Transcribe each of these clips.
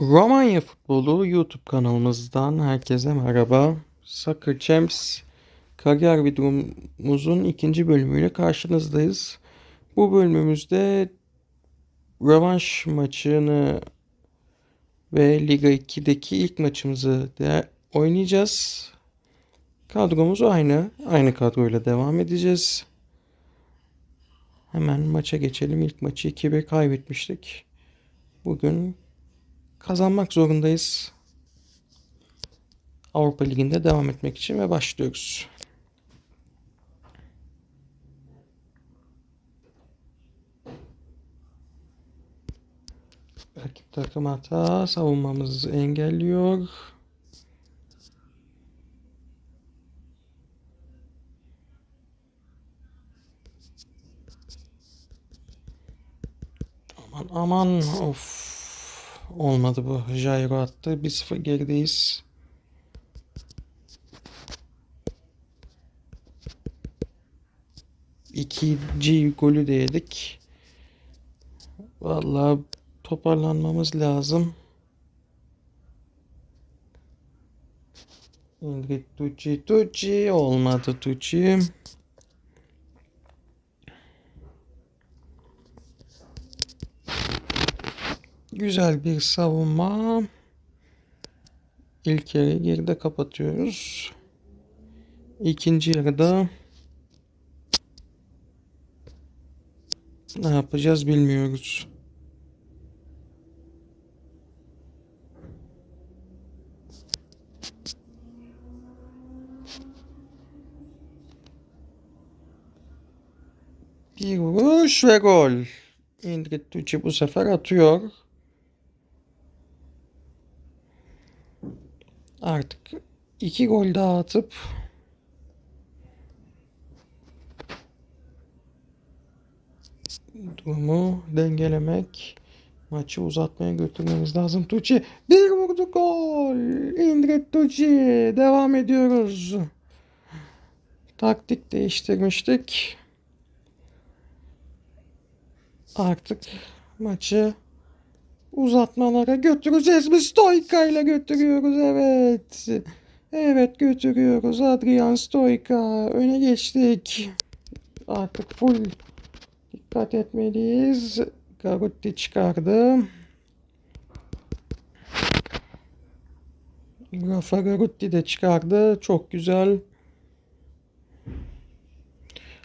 Romanya Futbolu YouTube kanalımızdan herkese merhaba. Soccer Champs kariyer videomuzun ikinci bölümüyle karşınızdayız. Bu bölümümüzde rövanş maçını ve Liga 2'deki ilk maçımızı de oynayacağız. Kadromuz aynı. Aynı kadroyla devam edeceğiz. Hemen maça geçelim. İlk maçı 2-1 kaybetmiştik. Bugün kazanmak zorundayız. Avrupa Ligi'nde devam etmek için ve başlıyoruz. Rakip takım hata savunmamızı engelliyor. Aman aman of. Olmadı bu. Jairo attı. 1-0 gerideyiz. İkinci golü de yedik. Vallahi toparlanmamız lazım. Ingrid Tucci Tucci olmadı Tucci. Güzel bir savunma. İlk yarıyı geride kapatıyoruz. İkinci yarıda ne yapacağız bilmiyoruz. Bir vuruş ve gol. Tucci bu sefer atıyor. Artık iki gol daha atıp durumu dengelemek, maçı uzatmaya götürmemiz lazım. Tucci bir vurdu gol. Ingrid Tucci devam ediyoruz. Taktik değiştirmiştik. Artık maçı uzatmalara götüreceğiz mi? Stoyka ile götürüyoruz evet. Evet götürüyoruz. Adrian Stoyka öne geçtik. Artık full dikkat etmeliyiz. Garutti çıkardı. Rafa Garutti de çıkardı. Çok güzel.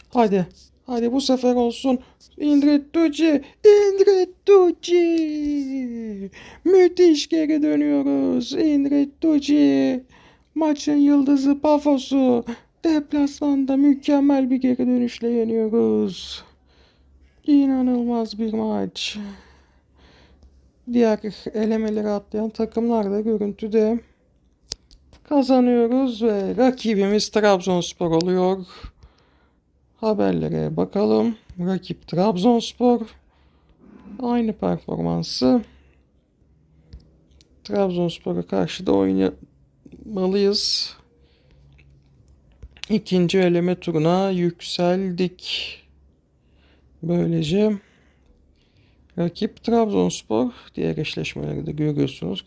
Hadi. Hadi bu sefer olsun. Indret Tucci. Indret Tucci. Müthiş geri dönüyoruz. Indret Tucci. Maçın yıldızı Pafos'u. Deplasmanda mükemmel bir geri dönüşle yeniyoruz. İnanılmaz bir maç. Diğer elemeleri atlayan takımlar da görüntüde kazanıyoruz ve rakibimiz Trabzonspor oluyor. Haberlere bakalım. Rakip Trabzonspor. Aynı performansı. Trabzonspor'a karşı da oynamalıyız. İkinci eleme turuna yükseldik. Böylece rakip Trabzonspor. Diğer eşleşmeleri de görüyorsunuz.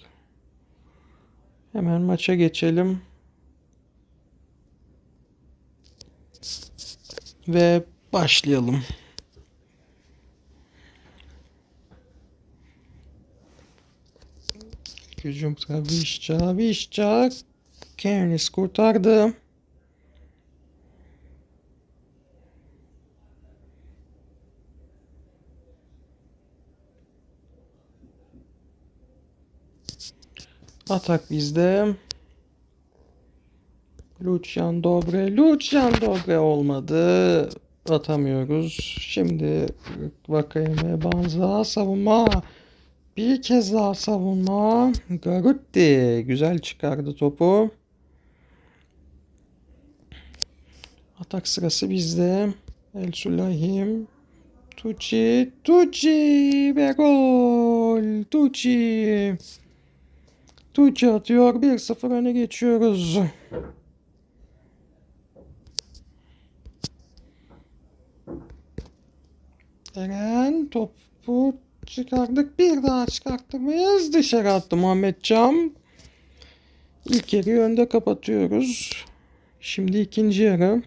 Hemen maça geçelim. Ve başlayalım. Gücüm Vişça, Vişça. Kenis kurtardı. Atak bizde. Lucian Dobre. Lucian Dobre olmadı. Atamıyoruz. Şimdi Vakayeme Banza savunma. Bir kez daha savunma. Garutti. Güzel çıkardı topu. Atak sırası bizde. El Sulahim. Tucci. Tucci. Ve gol. Tucci. Tucci atıyor. 1-0 öne geçiyoruz. Eren topu çıkardık. Bir daha çıkarttırmayız. Dışarı attı Muhammed Cam. İlk yarıyı önde kapatıyoruz. Şimdi ikinci yarı.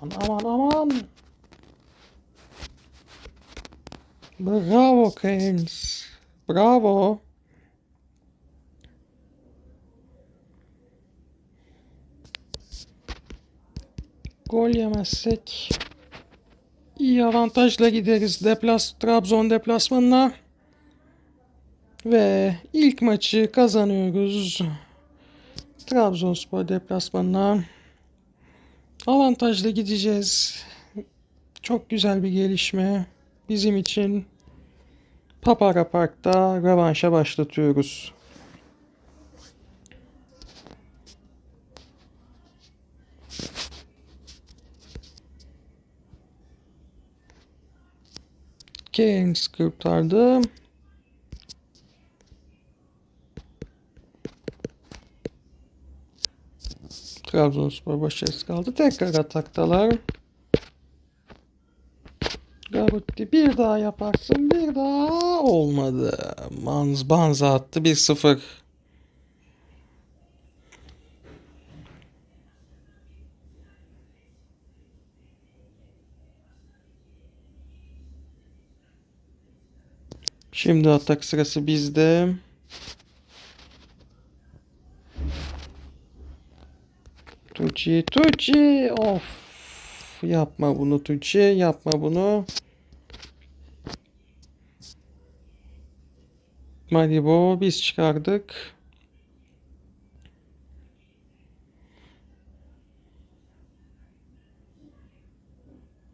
Aman aman aman. Bravo Keynes. Bravo. Gol yemezsek iyi avantajla gideriz deplas Trabzon deplasmanına. Ve ilk maçı kazanıyoruz. Trabzonspor deplasmanına. Avantajla gideceğiz. Çok güzel bir gelişme bizim için. Papara Park'ta rövanşa başlatıyoruz. Keynes kurtardı. Trabzonspor başarısız kaldı. Tekrar ataktalar. Garutti bir daha yaparsın. Bir daha olmadı. Manz Banza attı 1-0. Şimdi atak sırası bizde. Tucci, Tucci. Of. Yapma bunu Tucci. Yapma bunu. Malibu biz çıkardık.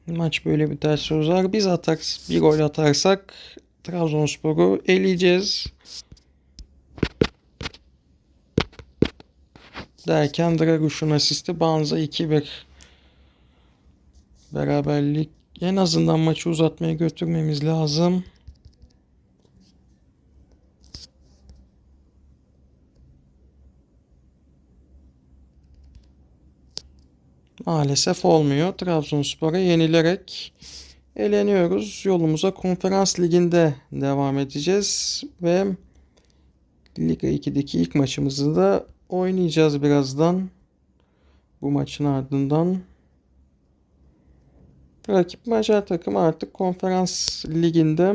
Maç böyle biterse uzar. Biz atar, bir gol atarsak Trabzonspor'u eleyeceğiz. Derken Draguş'un asisti Banza 2-1. Beraberlik en azından maçı uzatmaya götürmemiz lazım. Maalesef olmuyor. Trabzonspor'a yenilerek eleniyoruz. Yolumuza konferans liginde devam edeceğiz ve Liga 2'deki ilk maçımızı da oynayacağız birazdan. Bu maçın ardından rakip Macar takım artık konferans liginde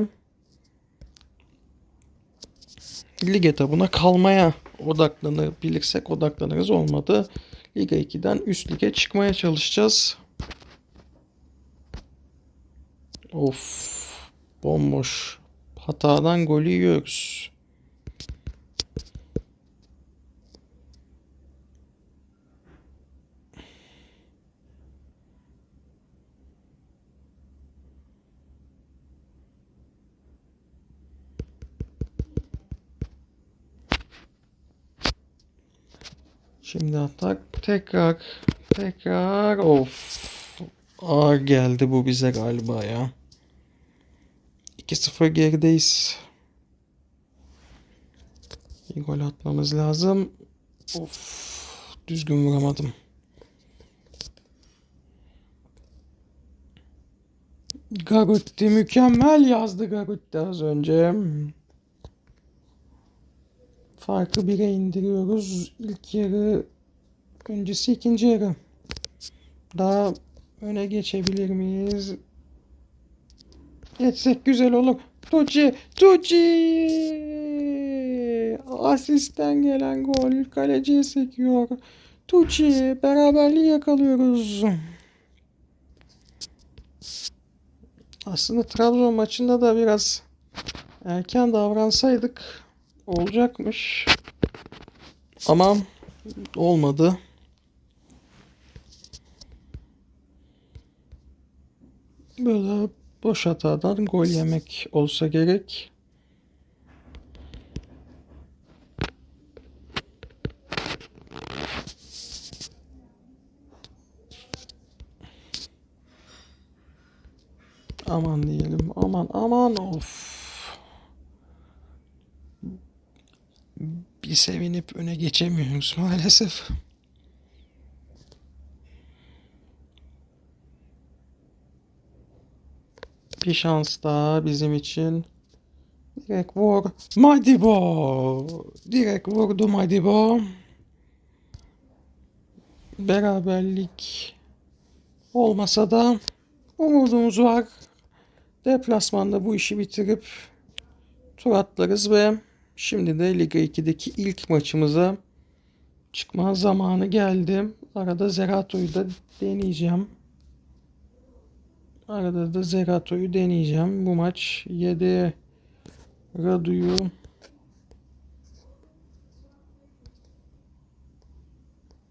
lig etabına kalmaya odaklanabilirsek odaklanırız olmadı. Liga 2'den üst lige çıkmaya çalışacağız. Of. Bomboş. Hatadan golü yiyoruz. Şimdi atak tekrar tekrar of ağır geldi bu bize galiba ya. 2-0 gerideyiz. Bir gol atmamız lazım. Of düzgün vuramadım. Garutti mükemmel yazdı Garutti az önce. Farkı bire indiriyoruz. İlk yarı öncesi ikinci yarı. Daha öne geçebilir miyiz? Geçsek güzel olur. Tucci, Tucci! Asisten gelen gol kaleciye sekiyor. Tucci beraberliği yakalıyoruz. Aslında Trabzon maçında da biraz erken davransaydık olacakmış. Ama olmadı. Böyle boş hatadan gol yemek olsa gerek. Aman diyelim. Aman aman of. Bir sevinip öne geçemiyoruz maalesef. Bir şans daha bizim için. Direkt vur. Madibo. Direkt vurdu Madibo. Beraberlik olmasa da umudumuz var. Deplasmanda bu işi bitirip tur atlarız ve şimdi de Liga 2'deki ilk maçımıza çıkma zamanı geldi. Arada Zerato'yu da deneyeceğim. Arada da Zerato'yu deneyeceğim. Bu maç 7 Radu'yu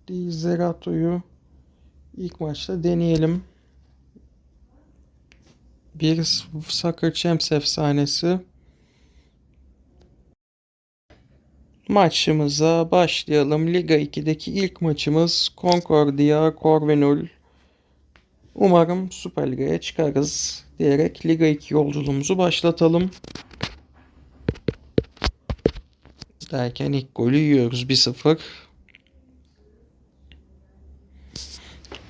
değil Zerato'yu ilk maçta deneyelim. Bir Soccer Champs efsanesi. Maçımıza başlayalım. Liga 2'deki ilk maçımız Concordia Corvinul. Umarım Süper Liga'ya çıkarız diyerek Liga 2 yolculuğumuzu başlatalım. Derken ilk golü yiyoruz 1-0.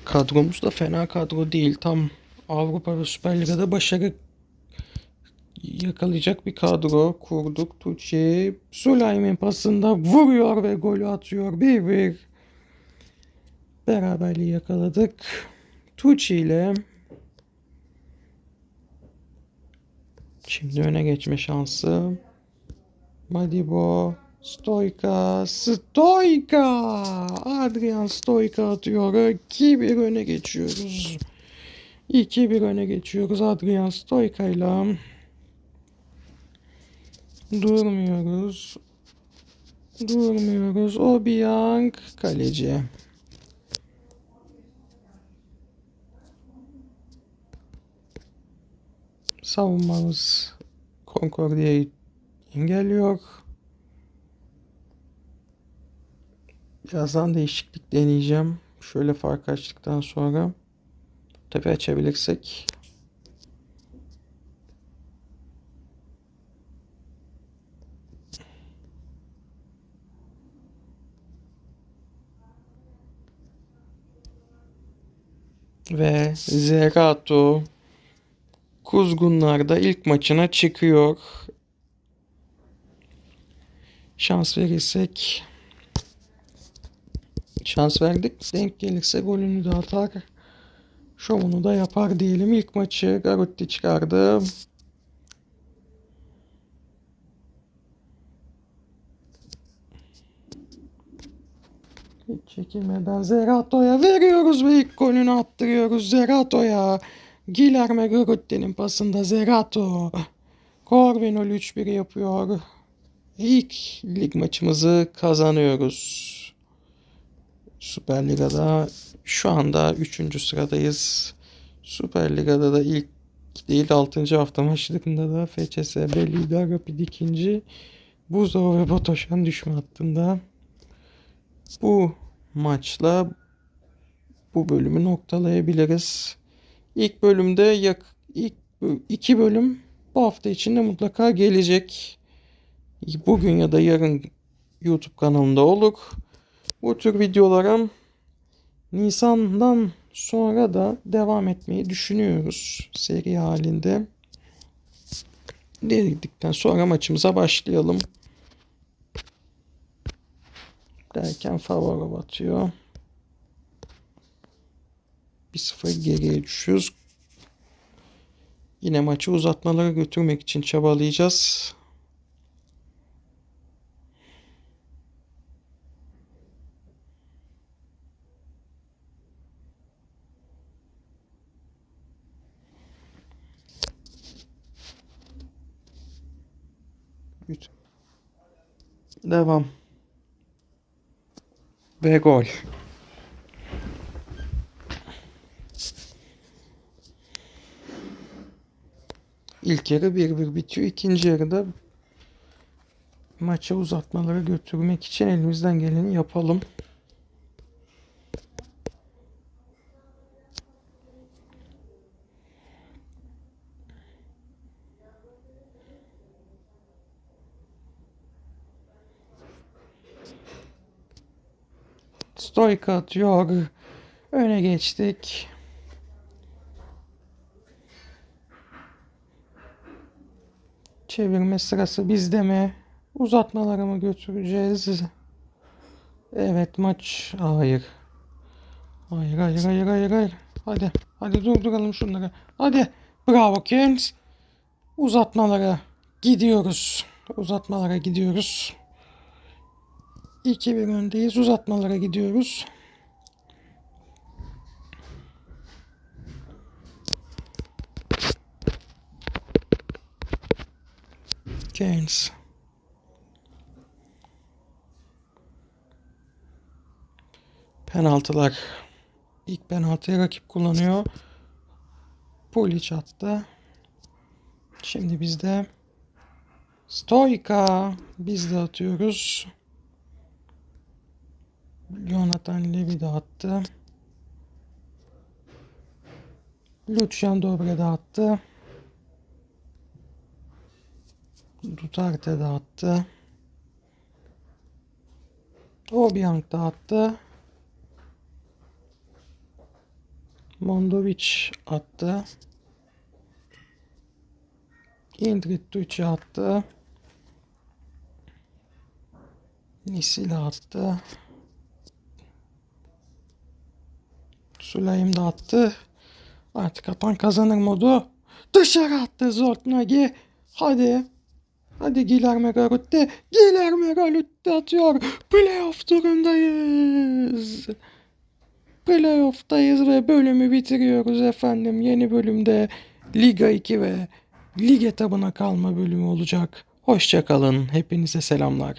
Kadromuz da fena kadro değil. Tam Avrupa ve Süper Liga'da başarı yakalayacak bir kadro kurduk. Tucci Süleyman pasında vuruyor ve golü atıyor. 1-1 beraberliği yakaladık. Tucci ile şimdi öne geçme şansı. Madibo Stoika, Stoika! Adrian Stoika atıyor. 2-1 öne geçiyoruz. 2-1 öne geçiyoruz Adrian Stoika ile. Durmuyoruz. Durmuyoruz. Obiang kaleci. Savunmamız Concordia'yı engelliyor. Birazdan değişiklik deneyeceğim. Şöyle fark açtıktan sonra tabi açabilirsek. Ve Zerato Kuzgunlar'da ilk maçına çıkıyor. Şans verirsek şans verdik. Denk gelirse golünü de atar. Şovunu da yapar diyelim. İlk maçı Garutti çıkardı. Hiç çekilmeden Zerato'ya veriyoruz ve ilk golünü attırıyoruz Zerato'ya. Guilherme Garutti'nin pasında Zerato. Corvinol 3-1 yapıyor. İlk lig maçımızı kazanıyoruz. Süper Liga'da şu anda 3. sıradayız. Süper Liga'da da ilk değil 6. hafta maçlarında da FCSB lider Rapid 2. Buzova ve Botoşan düşme hattında. Bu maçla bu bölümü noktalayabiliriz. İlk bölümde yak ilk iki bölüm bu hafta içinde mutlaka gelecek. Bugün ya da yarın YouTube kanalımda olur. Bu tür videolara Nisan'dan sonra da devam etmeyi düşünüyoruz seri halinde. Dedikten sonra maçımıza başlayalım. Derken Favorov atıyor. 1-0 geriye düşüyoruz. Yine maçı uzatmalara götürmek için çabalayacağız. Devam. Ve gol. İlk yarı 1-1 bitiyor. İkinci yarıda maçı uzatmalara götürmek için elimizden geleni yapalım. Stoika atıyor. Öne geçtik. Çevirme sırası bizde mi? Uzatmalara mı götüreceğiz? Evet maç. Hayır. Hayır hayır hayır hayır hayır. Hadi. Hadi durduralım şunları. Hadi. Bravo Keynes. Uzatmalara gidiyoruz. Uzatmalara gidiyoruz. 2-1 öndeyiz. Uzatmalara gidiyoruz. Keynes. Penaltılar. İlk penaltıyı rakip kullanıyor. Poliç attı. Şimdi bizde Stoika. Biz de atıyoruz. Jonathan Levy de attı. Lucian Dobre de attı. Duterte de attı. Obiang da attı. Mondovic attı. Indrit Tucci attı. Nisila attı. Süleyim de attı. Artık atan kazanır modu. Dışarı attı Zortnagi. Hadi. Hadi Guilherme Garutti. Guilherme Garutti atıyor. Playoff turundayız. Playoff'tayız ve bölümü bitiriyoruz efendim. Yeni bölümde Liga 2 ve lig etabına kalma bölümü olacak. Hoşçakalın. Hepinize selamlar.